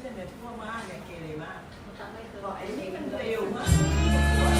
เนี่ยเนี่ยทั่วมากเนี่ยเกเรมากบอกไอ้นี่มันเร็วมาก